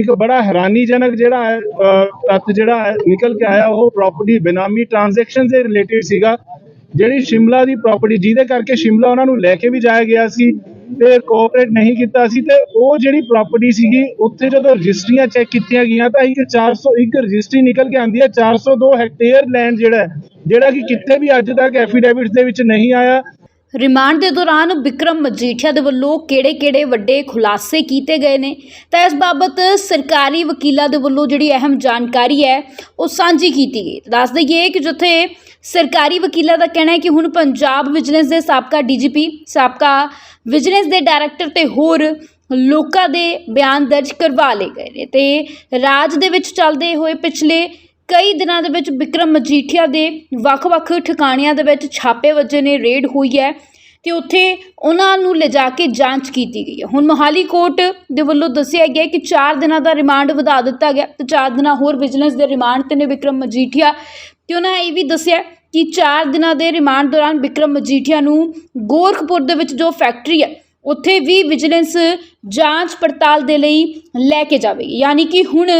ਇੱਕ ਬੜਾ ਹੈਰਾਨੀਜਨਕ ਜਿਹੜਾ ਹੈ ਅਹ, ਤੱਥ ਜਿਹੜਾ ਹੈ ਨਿਕਲ ਕੇ ਆਇਆ ਉਹ ਪ੍ਰਾਪਰਟੀ ਬਿਨਾਮੀ ਟ੍ਰਾਂਜੈਕਸ਼ਨ ਦੇ ਰਿਲੇਟਡ ਸੀਗਾ। ਜਿਹੜੀ ਸ਼ਿਮਲਾ ਦੀ ਪ੍ਰਾਪਰਟੀ ਜਿਹਦੇ ਕਰਕੇ ਸ਼ਿਮਲਾ ਉਹਨਾਂ ਨੂੰ ਲੈ ਕੇ ਵੀ ਜਾਇਆ ਗਿਆ ਸੀ ਤੇ ਕੋਆਪਰੇਟ ਨਹੀਂ ਕੀਤਾ ਸੀ ਤੇ ਉਹ ਜਿਹੜੀ ਪ੍ਰਾਪਰਟੀ ਸੀਗੀ ਉੱਥੇ ਜਦੋਂ ਰਜਿਸਟਰੀਆਂ ਚੈੱਕ ਕੀਤੀਆਂ ਗਈਆਂ ਤਾਂ ਇੱਕ 401 ਰਜਿਸਟਰੀ ਨਿਕਲ ਕੇ ਆਂਦੀ ਹੈ। 402 ਹੈਕਟੇਅਰ ਲੈਂਡ ਜਿਹੜਾ ਹੈ, ਜਿਹੜਾ ਕਿ ਕਿੱਥੇ ਵੀ ਅੱਜ ਤੱਕ ਐਫੀਡੇਵਿਟਸ ਦੇ ਵਿੱਚ ਨਹੀਂ ਆਇਆ। ਰਿਮਾਂਡ ਦੇ ਦੌਰਾਨ ਵਿਕਰਮ ਮਜੀਠੀਆ ਦੇ ਵੱਲੋਂ ਕਿਹੜੇ-ਕਿਹੜੇ ਵੱਡੇ ਖੁਲਾਸੇ ਕੀਤੇ ਗਏ ਨੇ? ਤਾਂ ਇਸ ਬਾਬਤ ਸਰਕਾਰੀ ਵਕੀਲਾਂ ਦੇ ਵੱਲੋਂ ਜਿਹੜੀ ਅਹਿਮ ਜਾਣਕਾਰੀ ਹੈ, ਉਹ ਸਾਂਝੀ ਕੀਤੀ ਗਈ। ਦੱਸ ਦਈਏ ਕਿ ਜਿੱਥੇ ਸਰਕਾਰੀ ਵਕੀਲਾਂ ਦਾ ਕਹਿਣਾ ਹੈ ਕਿ ਹੁਣ ਪੰਜਾਬ ਵਿਜੀਲੈਂਸ ਦੇ ਸਾਬਕਾ ਡੀਜੀਪੀ, ਸਾਬਕਾ ਵਿਜੀਲੈਂਸ ਦੇ ਡਾਇਰੈਕਟਰ ਤੇ ਹੋਰ ਲੋਕਾਂ ਦੇ ਬਿਆਨ ਦਰਜ ਕਰਵਾ ਲਏ ਗਏ ਨੇ ਤੇ ਰਾਜ ਦੇ ਵਿੱਚ ਚੱਲਦੇ ਹੋਏ ਪਿਛਲੇ ਕਈ ਦਿਨਾਂ ਦੇ ਵਿੱਚ ਵਿਕਰਮ ਮਜੀਠੀਆ ਦੇ ਵੱਖ-ਵੱਖ ਠਿਕਾਣਿਆਂ ਦੇ ਵਿੱਚ ਛਾਪੇ ਵੱਜੇ ਨੇ, ਰੇਡ ਹੋਈ ਹੈ ਤੇ ਉੱਥੇ ਉਹਨਾਂ ਨੂੰ ਲਿਜਾ ਕੇ ਜਾਂਚ ਕੀਤੀ ਗਈ ਹੈ। ਹੁਣ ਮੋਹਾਲੀ ਕੋਰਟ ਦੇ ਵੱਲੋਂ ਦੱਸਿਆ ਗਿਆ ਕਿ 4 ਦਿਨਾਂ ਦਾ ਰਿਮਾਂਡ ਵਧਾ ਦਿੱਤਾ ਗਿਆ ਤੇ 4 ਦਿਨਾਂ ਹੋਰ ਵਿਜੀਲੈਂਸ ਦੇ ਰਿਮਾਂਡ ਤੇ ਨੇ ਵਿਕਰਮ ਮਜੀਠੀਆ ਤੇ ਉਹਨਾਂ ਇਹ ਵੀ ਦੱਸਿਆ ਕਿ 4 ਦਿਨਾਂ ਦੇ ਰਿਮਾਂਡ ਦੌਰਾਨ ਵਿਕਰਮ ਮਜੀਠੀਆ ਨੂੰ ਗੋਰਖਪੁਰ ਦੇ ਵਿੱਚ ਜੋ ਫੈਕਟਰੀ ਹੈ, ਉੱਥੇ ਵੀ ਵਿਜੀਲੈਂਸ ਜਾਂਚ ਪੜਤਾਲ ਦੇ ਲਈ ਲੈ ਕੇ ਜਾਵੇਗੀ। ਯਾਨੀ ਕਿ ਹੁਣ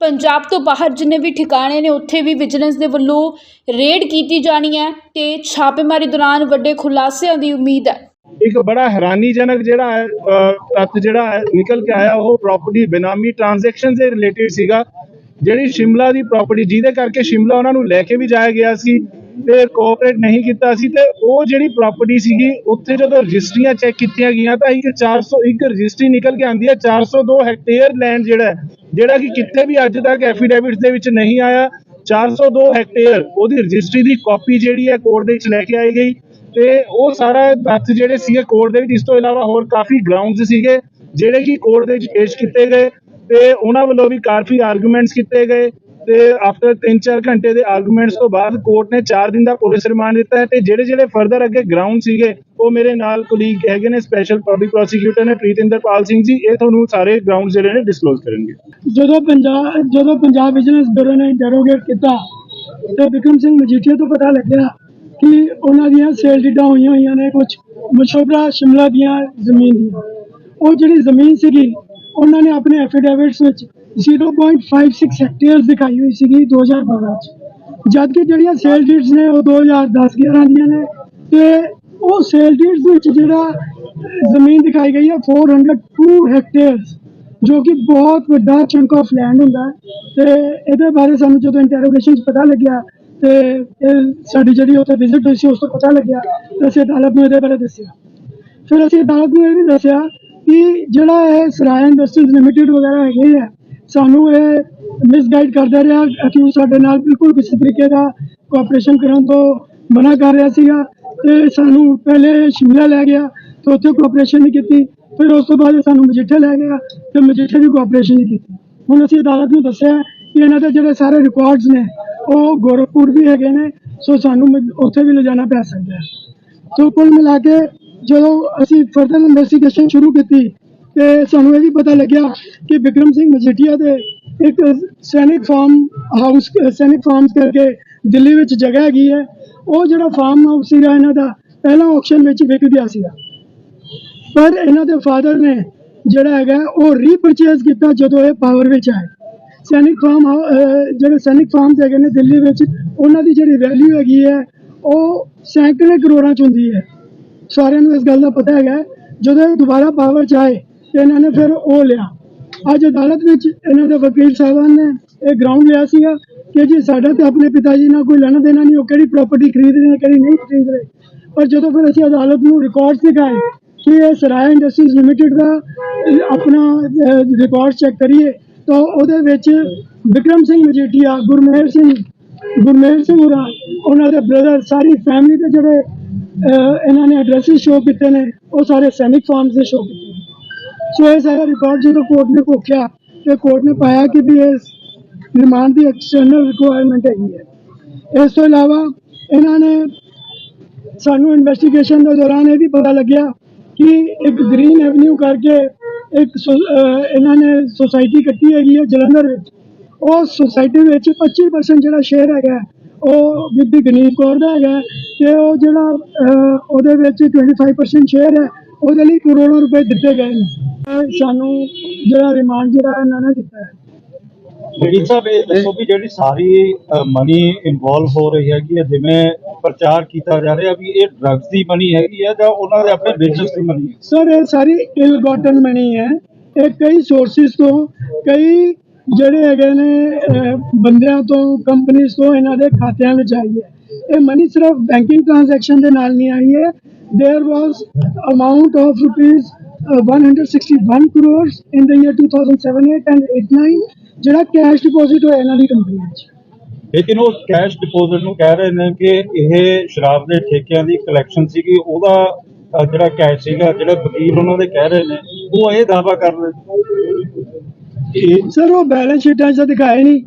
ਪੰਜਾਬ ਤੋਂ ਬਾਹਰ ਜਿੰਨੇ ਵੀ ਠਿਕਾਣੇ ਨੇ ਉੱਥੇ ਵੀ ਵਿਜੀਲੈਂਸ ਦੇ ਵੱਲੋਂ ਰੇਡ ਕੀਤੀ ਜਾਣੀ ਹੈ ਤੇ ਛਾਪੇਮਾਰੀ ਦੌਰਾਨ ਵੱਡੇ ਖੁਲਾਸਿਆਂ ਦੀ ਉਮੀਦ ਹੈ। ਇੱਕ ਬੜਾ ਹੈਰਾਨੀਜਨਕ ਜਿਹੜਾ ਹੈ ਅਹ, ਜਿਹੜਾ ਨਿਕਲ ਕੇ ਆਇਆ ਉਹ ਪ੍ਰਾਪਰਟੀ ਬਿਨਾਮੀ ਟ੍ਰਾਂਜੈਕਸ਼ਨ ਦੇ ਰਿਲੇਟਡ ਸੀਗਾ ਜਿਹੜੀ ਸ਼ਿਮਲਾ ਦੀ ਪ੍ਰਾਪਰਟੀ ਜਿਹਦੇ ਕਰਕੇ ਸ਼ਿਮਲਾ ਉਹਨਾਂ ਨੂੰ ਲੈ ਕੇ ਵੀ ਜਾਇਆ ਗਿਆ ਸੀ ਤੇ ਕੋਆਪਰੇਟ ਨਹੀਂ ਕੀਤਾ ਸੀ ਤੇ ਉਹ ਜਿਹੜੀ ਪ੍ਰਾਪਰਟੀ ਸੀਗੀ ਉੱਥੇ ਜਦੋਂ ਰਜਿਸਟਰੀਆਂ ਚੈੱਕ ਕੀਤੀਆਂ ਗਈਆਂ ਤਾਂ ਇੱਕ 401 ਰਜਿਸਟਰੀ ਨਿਕਲ ਕੇ ਆਂਦੀ ਹੈ 402 ਹੈਕਟੇਅਰ ਲੈਂਡ ਜਿਹੜਾ ਹੈ, ਜਿਹੜਾ ਕਿ ਕਿਤੇ ਵੀ ਅੱਜ ਤੱਕ ਐਫੀਡੇਵਿਟਸ ਦੇ ਵਿੱਚ ਨਹੀਂ ਆਇਆ। 402 ਹੈਕਟੇਅਰ ਉਹਦੀ ਰਜਿਸਟਰੀ ਦੀ ਕਾਪੀ ਜਿਹੜੀ ਹੈ ਕੋਰਟ ਦੇ ਵਿੱਚ ਲੈ ਕੇ ਆਈ ਗਈ। ਤੇ ਉਹ ਸਾਰਾ ਤੱਥ ਜਿਹੜੇ ਸੀਗੇ ਕੋਰਟ ਦੇ ਵਿੱਚ, ਇਸ ਤੋਂ ਇਲਾਵਾ ਹੋਰ ਕਾਫੀ ਗਰਾਊਂਡਸ ਸੀਗੇ ਜਿਹੜੇ ਕਿ ਕੋਰਟ ਦੇ ਵਿੱਚ ਪੇਸ਼ ਕੀਤੇ ਗਏ। ਤੇ ਉਹਨਾਂ ਵੱਲੋਂ ਵੀ ਕਾਫੀ ਆਰਗੂਮੈਂਟਸ ਕੀਤੇ ਗਏ। ਤੇ ਆਫਟਰ 3-4 ਘੰਟੇ ਦੇ ਆਰਗੂਮੈਂਟਸ ਤੋਂ ਬਾਅਦ ਕੋਰਟ ਨੇ 4 ਦਿਨ ਦਾ ਪੁਲਿਸ ਰਿਮਾਂਡ ਦਿੱਤਾ ਹੈ ਤੇ ਜਿਹੜੇ ਜਿਹੜੇ ਫਰਦਰ ਅੱਗੇ ਗਰਾਊਂਡ ਸੀਗੇ, ਉਹ ਮੇਰੇ ਨਾਲ ਕੁਲੀਗ ਹੈਗੇ ਨੇ ਸਪੈਸ਼ਲ ਪਬਲਿਕ ਪ੍ਰੋਸੀਕਿਊਟਰ ਨੇ ਪ੍ਰੀਤਿੰਦਰਪਾਲ ਸਿੰਘ ਜੀ, ਇਹ ਤੁਹਾਨੂੰ ਸਾਰੇ ਗਰਾਊਂਡ ਜਿਹੜੇ ਨੇ ਡਿਸਕਲੋਜ਼ ਕਰਨਗੇ। ਜਦੋਂ ਪੰਜਾਬ ਜਦੋਂ ਪੰਜਾਬ ਵਿਜੀਲੈਂਸ ਬਿਊਰੋ ਨੇ ਡੈਰੋਗੇਟ ਕੀਤਾ, ਤੇ ਵਿਕਰਮ ਸਿੰਘ ਮਜੀਠੀਆ ਤੋਂ ਪਤਾ ਲੱਗਿਆ ਕਿ ਉਹਨਾਂ ਦੀਆਂ ਸੇਲ ਡੀਡਾਂ ਹੋਈਆਂ ਹੋਈਆਂ ਨੇ ਕੁਝ ਮਸ਼ੋਬਰਾ ਸ਼ਿਮਲਾ ਦੀਆਂ ਜ਼ਮੀਨ ਦੀਆਂ। ਉਹ ਜਿਹੜੀ ਜ਼ਮੀਨ ਸੀਗੀ, ਉਹਨਾਂ ਨੇ ਆਪਣੇ ਐਫੀਡੇਵਿਟਸ ਵਿੱਚ 0.56 ਹੈਕਟੇਅਰ ਦਿਖਾਈ ਹੋਈ ਸੀਗੀ 2012 ਚ ਜਦ ਕਿ ਜਿਹੜੀਆਂ ਸੇਲ ਡੀਡਸ ਨੇ ਉਹ 2010 11 ਦੀਆਂ ਨੇ ਤੇ ਉਹ ਸੇਲ ਡੀਡਸ ਵਿੱਚ ਜਿਹੜਾ ਜ਼ਮੀਨ ਦਿਖਾਈ ਗਈ ਹੈ 402 ਹੈਕਟੇਅਰਸ ਜੋ ਕਿ ਬਹੁਤ ਵੱਡਾ ਚੰਕ ਆਫ ਲੈਂਡ ਹੁੰਦਾ ਹੈ ਤੇ ਇਹਦੇ ਬਾਰੇ ਸਾਨੂੰ ਜਦੋਂ ਇੰਟਰੋਗੇਸ਼ਨ ਚ ਪਤਾ ਲੱਗਿਆ ਤੇ ਇਹ ਸਾਡੀ ਜਿਹੜੀ ਉੱਥੇ ਵਿਜ਼ਿਟ ਹੋਈ ਸੀ ਉਸ ਤੋਂ ਪਤਾ ਲੱਗਿਆ ਤੇ ਅਸੀਂ ਅਦਾਲਤ ਨੂੰ ਇਹਦੇ ਬਾਰੇ ਦੱਸਿਆ ਫਿਰ ਅਸੀਂ ਅਦਾਲਤ ਨੂੰ ਇਹ ਵੀ ਦੱਸਿਆ ਕਿ ਜਿਹੜਾ ਇਹ ਸਰਾਇਆ ਇੰਡਸਟਰੀਜ਼ ਲਿਮਿਟਿਡ ਵਗੈਰਾ ਹੈਗੇ ਆ ਸਾਨੂੰ ਇਹ ਮਿਸਗਾਈਡ ਕਰਦਾ ਰਿਹਾ ਅਕਿਊਜ਼ ਸਾਡੇ ਨਾਲ ਬਿਲਕੁਲ ਕਿਸੇ ਤਰੀਕੇ ਦਾ ਕੋਆਪਰੇਸ਼ਨ ਕਰਨ ਤੋਂ ਮਨਾ ਕਰ ਰਿਹਾ ਸੀਗਾ ਤੇ ਸਾਨੂੰ ਪਹਿਲੇ ਸ਼ਿਮਲਾ ਲੈ ਗਿਆ ਤੇ ਉੱਥੇ ਕੋਆਪਰੇਸ਼ਨ ਨਹੀਂ ਕੀਤੀ, ਫਿਰ ਉਸ ਤੋਂ ਬਾਅਦ ਸਾਨੂੰ ਮਜੀਠੇ ਲੈ ਗਿਆ ਤੇ ਮਜੀਠੇ ਵੀ ਕੋਆਪਰੇਸ਼ਨ ਨਹੀਂ ਕੀਤੀ। ਹੁਣ ਅਸੀਂ ਅਦਾਲਤ ਨੂੰ ਦੱਸਿਆ ਕਿ ਇਹਨਾਂ ਦੇ ਜਿਹੜੇ ਸਾਰੇ ਰਿਕਾਰਡਸ ਨੇ, ਉਹ ਗੋਰਖਪੁਰ ਵੀ ਹੈਗੇ ਨੇ, ਸੋ ਸਾਨੂੰ ਉੱਥੇ ਵੀ ਲਿਜਾਣਾ ਪੈ ਸਕਦਾ ਹੈ। ਸੋ ਕੁੱਲ ਮਿਲਾ ਕੇ ਜਦੋਂ ਅਸੀਂ ਫਰਦਰ ਇਨਵੈਸਟੀਗੇਸ਼ਨ ਸ਼ੁਰੂ ਕੀਤੀ ਤੇ ਸਾਨੂੰ ਇਹ ਵੀ ਪਤਾ ਲੱਗਿਆ ਕਿ ਵਿਕਰਮ ਸਿੰਘ ਮਜੀਠੀਆ ਦੇ ਇੱਕ ਸੈਨਿਕ ਫਾਰਮ ਹਾਊਸ, ਸੈਨਿਕ ਫਾਰਮਸ ਕਰਕੇ ਦਿੱਲੀ ਵਿੱਚ ਜਗ੍ਹਾ ਹੈਗੀ ਹੈ। ਉਹ ਜਿਹੜਾ ਫਾਰਮ ਹਾਊਸ ਸੀਗਾ, ਇਹਨਾਂ ਦਾ ਪਹਿਲਾਂ ਆਕਸ਼ਨ ਵਿੱਚ ਵਿਕ ਗਿਆ ਸੀਗਾ। ਪਰ ਇਹਨਾਂ ਦੇ ਫਾਦਰ ਨੇ ਜਿਹੜਾ ਹੈਗਾ, ਉਹ ਰੀਪਰਚੇਜ਼ ਕੀਤਾ ਜਦੋਂ ਇਹ ਪਾਵਰ ਵਿੱਚ ਆਏ। ਸੈਨਿਕ ਫਾਰਮ ਜਿਹੜੇ ਸੈਨਿਕ ਫਾਰਮਸ ਹੈਗੇ ਨੇ ਦਿੱਲੀ ਵਿੱਚ, ਉਹਨਾਂ ਦੀ ਜਿਹੜੀ ਵੈਲਿਊ ਹੈਗੀ ਹੈ, ਉਹ ਸੈਂਕੜੇ ਕਰੋੜਾਂ ਚ ਹੁੰਦੀ ਹੈ। ਸਾਰਿਆਂ ਨੂੰ ਇਸ ਗੱਲ ਦਾ ਪਤਾ ਹੈਗਾ, ਜਦੋਂ ਇਹ ਦੁਬਾਰਾ ਪਾਵਰ ਚ ਆਏ ਤੇ ਇਹਨਾਂ ਨੇ ਫਿਰ ਉਹ ਲਿਆ। ਅੱਜ ਅਦਾਲਤ ਵਿੱਚ ਇਹਨਾਂ ਦੇ ਵਕੀਲ ਸਾਹਿਬਾਨ ਨੇ ਇਹ ਗਰਾਊਂਡ ਲਿਆ ਸੀਗਾ ਕਿ ਜੀ ਸਾਡਾ ਤੇ ਆਪਣੇ ਪਿਤਾ ਜੀ ਨਾਲ ਕੋਈ ਲੈਣਾ ਦੇਣਾ ਨਹੀਂ, ਉਹ ਕਿਹੜੀ ਪ੍ਰਾਪਰਟੀ ਖਰੀਦ ਰਹੇ ਨੇ, ਕਿਹੜੀ ਨਹੀਂ ਖਰੀਦ ਰਹੇ ਪਰ ਜਦੋਂ ਫਿਰ ਅਸੀਂ ਅਦਾਲਤ ਨੂੰ ਰਿਕਾਰਡ ਦਿਖਾਏ ਕਿ ਇਹ ਸਰਾਇਆ ਇੰਡਸਟਰੀਜ਼ ਲਿਮਿਟਿਡ ਦਾ ਆਪਣਾ ਰਿਕਾਰਡ ਚੈੱਕ ਕਰੀਏ, ਤਾਂ ਉਹਦੇ ਵਿੱਚ ਵਿਕਰਮ ਸਿੰਘ ਮਜੀਠੀਆ ਗੁਰਮੇਹਰ ਸਿੰਘ ਗੁਰਮੇਹਰ ਸਿੰਘ ਹੋਰਾਂ, ਉਹਨਾਂ ਦੇ ਬ੍ਰਦਰ ਸਾਰੀ ਫੈਮਿਲੀ ਦੇ ਜਿਹੜੇ ਇਹਨਾਂ ਨੇ ਐਡਰੈਸਿਸ ਸ਼ੋਅ ਕੀਤੇ ਨੇ, ਉਹ ਸਾਰੇ ਸੈਨਿਕ ਫਾਰਮਸ ਦੇ ਸ਼ੋਅ ਕੀਤੇ ਸੋ ਇਹ ਸਾਰਾ ਰਿਕਾਰਡ ਜਦੋਂ ਕੋਰਟ ਨੇ ਕੋਖਿਆ ਤੇ ਕੋਰਟ ਨੇ ਪਾਇਆ ਕਿ ਵੀ ਇਹ ਰਿਮਾਂਡ ਦੀ ਐਕਸਟਰਨਲ ਰਿਕੁਆਇਰਮੈਂਟ ਹੈਗੀ ਹੈ। ਇਸ ਤੋਂ ਇਲਾਵਾ ਇਹਨਾਂ ਨੇ ਸਾਨੂੰ ਇਨਵੈਸਟੀਗੇਸ਼ਨ ਦੇ ਦੌਰਾਨ ਇਹ ਵੀ ਪਤਾ ਲੱਗਿਆ ਕਿ ਇੱਕ ਗ੍ਰੀਨ ਐਵਨਿਊ ਕਰਕੇ ਇੱਕ ਇਹਨਾਂ ਨੇ ਸੋਸਾਇਟੀ ਕੱਟੀ ਹੈਗੀ ਹੈ ਜਲੰਧਰ ਵਿੱਚ। ਉਹ ਸੋਸਾਇਟੀ ਵਿੱਚ 25% ਜਿਹੜਾ ਸ਼ੇਅਰ ਹੈਗਾ ਉਹ ਬੀਬੀ ਗਨੀਤ ਕੌਰ ਦਾ ਹੈਗਾ ਹੈ ਤੇ ਉਹ ਜਿਹੜਾ ਉਹਦੇ ਵਿੱਚ 25% ਸ਼ੇਅਰ ਹੈ ਉਹਦੇ ਲਈ ਕਰੋੜਾਂ ਰੁਪਏ ਦਿੱਤੇ ਗਏ ਨੇ। ਸਾਨੂੰ ਜਿਹੜਾ ਰਿਮਾਂਡ ਜਿਹੜਾ ਇਹਨਾਂ ਨੇ ਦਿੱਤਾ ਹੈ। ਵਕੀਲ ਸਾਹਿਬ ਇਹ ਦੱਸੋ ਵੀ ਜਿਹੜੀ ਸਾਰੀ ਮਨੀ ਇਨਵੋਲਵ ਹੋ ਰਹੀ ਹੈਗੀ ਹੈ ਜਿਵੇਂ ਪ੍ਰਚਾਰ ਕੀਤਾ ਜਾ ਰਿਹਾ ਵੀ ਇਹ ਡਰੱਗਸ ਦੀ ਮਨੀ ਹੈਗੀ ਹੈ ਜਾਂ ਉਹਨਾਂ ਦੇ ਆਪਣੇ ਬਿਜ਼ਨਸ ਦੀ ਮਨੀ ਹੈ? ਸਰ ਇਹ ਸਾਰੀ ਇਲ ਗੋਟਨ ਮਨੀ ਹੈ। ਇਹ ਕਈ ਸੋਰਸਿਸ ਤੋਂ ਕਈ ਜਿਹੜੇ ਹੈਗੇ ਨੇ ਬੰਦਿਆਂ ਤੋਂ ਕੰਪਨੀਆਂ ਤੋਂ ਇਹਨਾਂ ਦੇ ਖਾਤਿਆਂ ਵਿੱਚ ਆਈ ਹੈ। ਇਹ ਮਨੀ ਸਿਰਫ ਬੈਂਕਿੰਗ ਟ੍ਰਾਂਜੈਕਸ਼ਨ ਦੇ ਨਾਲ ਨਹੀਂ ਆਈ ਹੈ। there was amount of rupees uh, 161 crores in the year 2007-8 and 8-9 ਜਿਹੜਾ ਕੈਸ਼ ਡਿਪੋਜ਼ਿਟ ਹੋਇਆ ਇਹਨਾਂ ਦੀ ਕੰਪਨੀ ਵਿੱਚ। ਲੇਕਿਨ ਉਹ ਕੈਸ਼ ਡਿਪੋਜ਼ਿਟ ਨੂੰ ਕਹਿ ਰਹੇ ਨੇ ਕਿ ਇਹ ਸ਼ਰਾਬ ਦੇ ਠੇਕਿਆਂ ਦੀ ਕਲੈਕਸ਼ਨ ਸੀਗੀ ਉਹਦਾ ਅ, ਜਿਹੜਾ ਕੈਸ਼ ਸੀਗਾ ਜਿਹੜਾ ਵਕੀਲ ਉਹਨਾਂ ਦੇ ਕਹਿ ਰਹੇ ਨੇ ਉਹ ਇਹ ਦਾਵਾ ਕਰ ਰਹੇ ਇਹ ਸਰ ਉਹ ਬੈਲੈਂਸ ਸ਼ੀਟਾਂ 'ਚ ਤਾਂ ਦਿਖਾਏ ਨਹੀਂ।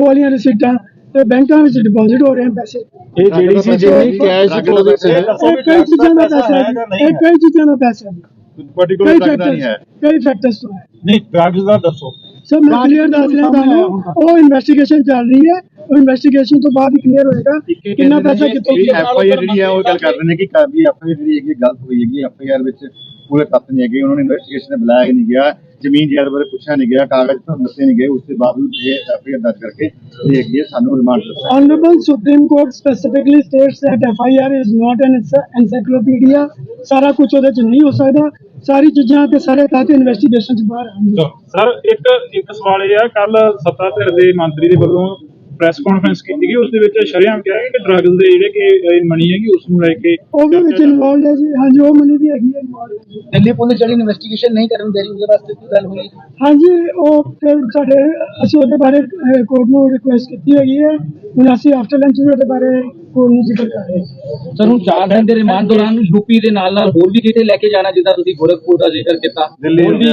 ਉਹ ਵਾਲੀਆਂ ਰਸੀਟਾਂ ਤੇ ਬੈਂਕਾਂ ਵਿੱਚ ਡਿਪੋਜ਼ਿਟ ਹੋ ਰਹੇ ਹਨ ਪੈਸੇ। ਇਹ ਜਿਹੜੀ ਸੀ ਜਿਹੜੀ ਕੈਸ਼ ਡਿਪੋਜ਼ਿਟ ਇਹ ਹੈ ਇਹ ਕਈ ਚੀਜ਼ਾਂ ਦਾ ਪੈਸਾ ਹੈ ਜਾਂ। ਜੀ। ਇਹ ਕਈ ਚੀਜ਼ਾਂ ਦਾ ਪੈਸਾ ਹੈ ਕਈ ਪਾਰਟਿਕੂਲਰ ਲੱਗਦਾ ਨਹੀਂ ਫੈਕਟਰਸ ਹੈ। ਕਈ ਫੈਕਟਰਸ ਤੋਂ ਹੈ। ਨਹੀਂ ਡਰੱਗਸ ਦਾ ਦੱਸੋ। ਸਰ ਮੈਂ ਕਲੀਅਰ ਦੱਸ ਰਿਹਾ ਤੁਹਾਨੂੰ ਉਹ ਇਨਵੈਸਟੀਗੇਸ਼ਨ ਚੱਲ ਰਹੀ ਹੈ। ਉਹ ਇਨਵੈਸਟੀਗੇਸ਼ਨ ਤੋਂ ਬਾਅਦ ਹੀ ਕਲੀਅਰ ਹੋਏਗਾ ਕਿੰਨਾ ਪੈਸਾ ਕਿੱਥੋਂ ਜਿਹੜੀ ਐਫ ਆਈ ਆਰ ਜਿਹੜੀ ਹੈ ਉਹ ਗੱਲ ਕਰ ਰਹੇ ਨੇ ਕਿ ਕਾਦੀ ਐਫ ਆਈ ਆਰ ਜਿਹੜੀ ਹੈਗੀ ਗਲਤ ਹੋਈ ਹੈਗੀ ਐਫ ਆਈ ਆਰ ਵਿੱਚ ਪੂਰੇ ਤੱਤ ਨਹੀਂ ਹੈਗੇ ਉਹਨਾਂ ਨੇ ਇਨਵੈਸਟੀਗੇਸ਼ਨ ਦੇ ਬੁਲਾਇਆ ਹੀ ਨਹੀਂ ਗਿਆ ਜ਼ਮੀਨ ਜਾਇਦਾਦ ਬਾਰੇ ਪੁੱਛਿਆ ਨਹੀਂ ਗਿਆ ਕਾਗਜ਼ ਤੋਂ ਦੱਸੇ ਨਹੀਂ ਗਏ ਉਸ ਦੇ ਬਾਵਜੂਦ ਇਹ ਐਫ ਆਈ ਆਰ ਦਰਜ ਕਰਕੇ ਇਹ ਹੈ ਸਾਨੂੰ ਰਿਮਾਂਡ ਦਿੱਤਾ Supreme Court specifically states that FIR is not an ency- encyclopedia. ਸਾਰਾ ਕੁਝ ਉਹਦੇ ਚ ਨਹੀਂ ਹੋ ਸਕਦਾ। ਸਾਰੀ ਚੀਜ਼ਾਂ ਤੇ ਸਾਰੇ ਤੱਥ ਇਨਵੈਸਟੀਗੇਸ਼ਨ ਚ ਬਾਹਰ ਆਉਣਗੇ। ਸਰ ਇੱਕ ਇੱਕ ਸਵਾਲ ਇਹ ਆ ਕੱਲ ਸੱਤਾ ਧਿਰ ਦੇ ਮੰਤਰੀ ਦੇ ਵੱਲੋਂ ਪ੍ਰੈਸ ਕਾਨਫਰੰਸ ਕੀਤੀ ਗਈ ਉਸ ਦੇ ਵਿੱਚ ਸ਼ਰੇਆਮ ਕਿਹਾ ਗਿਆ ਕਿ ਡਰੱਗਸ ਦੇ ਜਿਹੜੇ ਕਿ ਮਨੀ ਹੈਗੀ ਉਸ ਨੂੰ ਲੈ ਕੇ ਉਹ ਵੀ ਵਿੱਚ ਇਨਵੋਲਡ ਹੈ ਜੀ। ਹਾਂਜੀ ਉਹ ਮਨੀ ਵੀ ਹੈਗੀ ਹੈ involved। ਦਿੱਲੀ ਪੁਲਿਸ ਜਿਹੜੀ ਇਨਵੈਸਟੀਗੇਸ਼ਨ ਨਹੀਂ ਕਰਨ ਦੇ ਰਹੀ ਉਹਦੇ ਵਾਸਤੇ ਕੀ ਗੱਲ ਹੋਈ? ਹਾਂਜੀ ਉਹ ਫਿਰ ਸਾਡੇ ਅਸੀਂ ਉਹਦੇ ਬਾਰੇ ਕੋਰਟ ਨੂੰ ਰਿਕੁਐਸਟ ਕੀਤੀ ਹੈਗੀ ਹੈ। ਹੁਣ ਅਸੀਂ ਆਫਟਰ ਲੰਚ ਵੀ ਉਹਦੇ ਬਾਰੇ ਕੋਰਟ ਨੂੰ ਜ਼ਿਕਰ ਕਰ ਰਹੇ ਹਾਂ ਸਰ ਹੁਣ 4 ਦਿਨ ਦੇ ਰਿਮਾਂਡ ਦੌਰਾਨ ਯੂਪੀ ਦੇ ਨਾਲ ਨਾਲ ਹੋਰ ਵੀ ਕਿਤੇ ਲੈ ਕੇ ਜਾਣਾ ਜਿੱਦਾਂ ਤੁਸੀਂ ਗੋਰਖਪੁਰ ਦਾ ਜ਼ਿਕਰ ਕੀਤਾ ਹੋਰ ਵੀ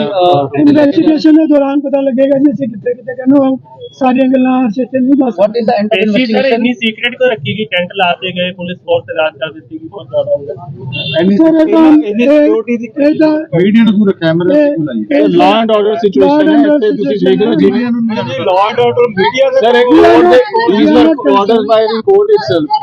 ਇਨਵੈਸਟੀਗੇਸ਼ਨ ਦੇ ਦੌਰਾਨ ਪਤਾ ਲੱਗੇਗਾ ਜੀ ਅਸੀਂ ਕਿੱਥੇ ਕਿੱਥੇ ਕਹਿੰਦੇ ਹਾਂ। ਸਾਰੀਆਂ ਗੱਲਾਂ ਅਸੀਂ ਇੱਥੇ ਨਹੀਂ ਦੱਸ ਇਜ਼ ਦਾ ਇਨਵੈਸਟੀਗੇਸ਼ਨ ਸੀਕ੍ਰੀਟ ਕੋ ਰੱਖੀ ਗਈ? ਟੈਂਟ ਲਾ ਕੇ ਗਏ ਪੁਲਿਸ ਫੋਰਸ ਤੇ ਰਾਜ ਕਰ ਦਿੱਤੀ ਗਈ ਬਹੁਤ ਜ਼ਿਆਦਾ ਤਾਂ ਇੰਨੀ security ਦੀ ਮੀਡੀਆ ਨੂੰ ਪੂਰਾ ਕੈਮਰਾ ਇਹ ਲਾਅ ਐਂਡ ਆਰਡਰ ਸਿਚੁਏਸ਼ਨ ਹੈ ਇੱਥੇ ਤੁਸੀਂ ਦੇਖ ਰਹੇ ਹੋ ਜਿਵੇਂ ਲਾਅ ਐਂਡ ਆਰਡਰ ਮੀਡੀਆ ਦੇ ਸਰ ਇੱਕ ਕੋਰਟ ਦੇ not- we these are were not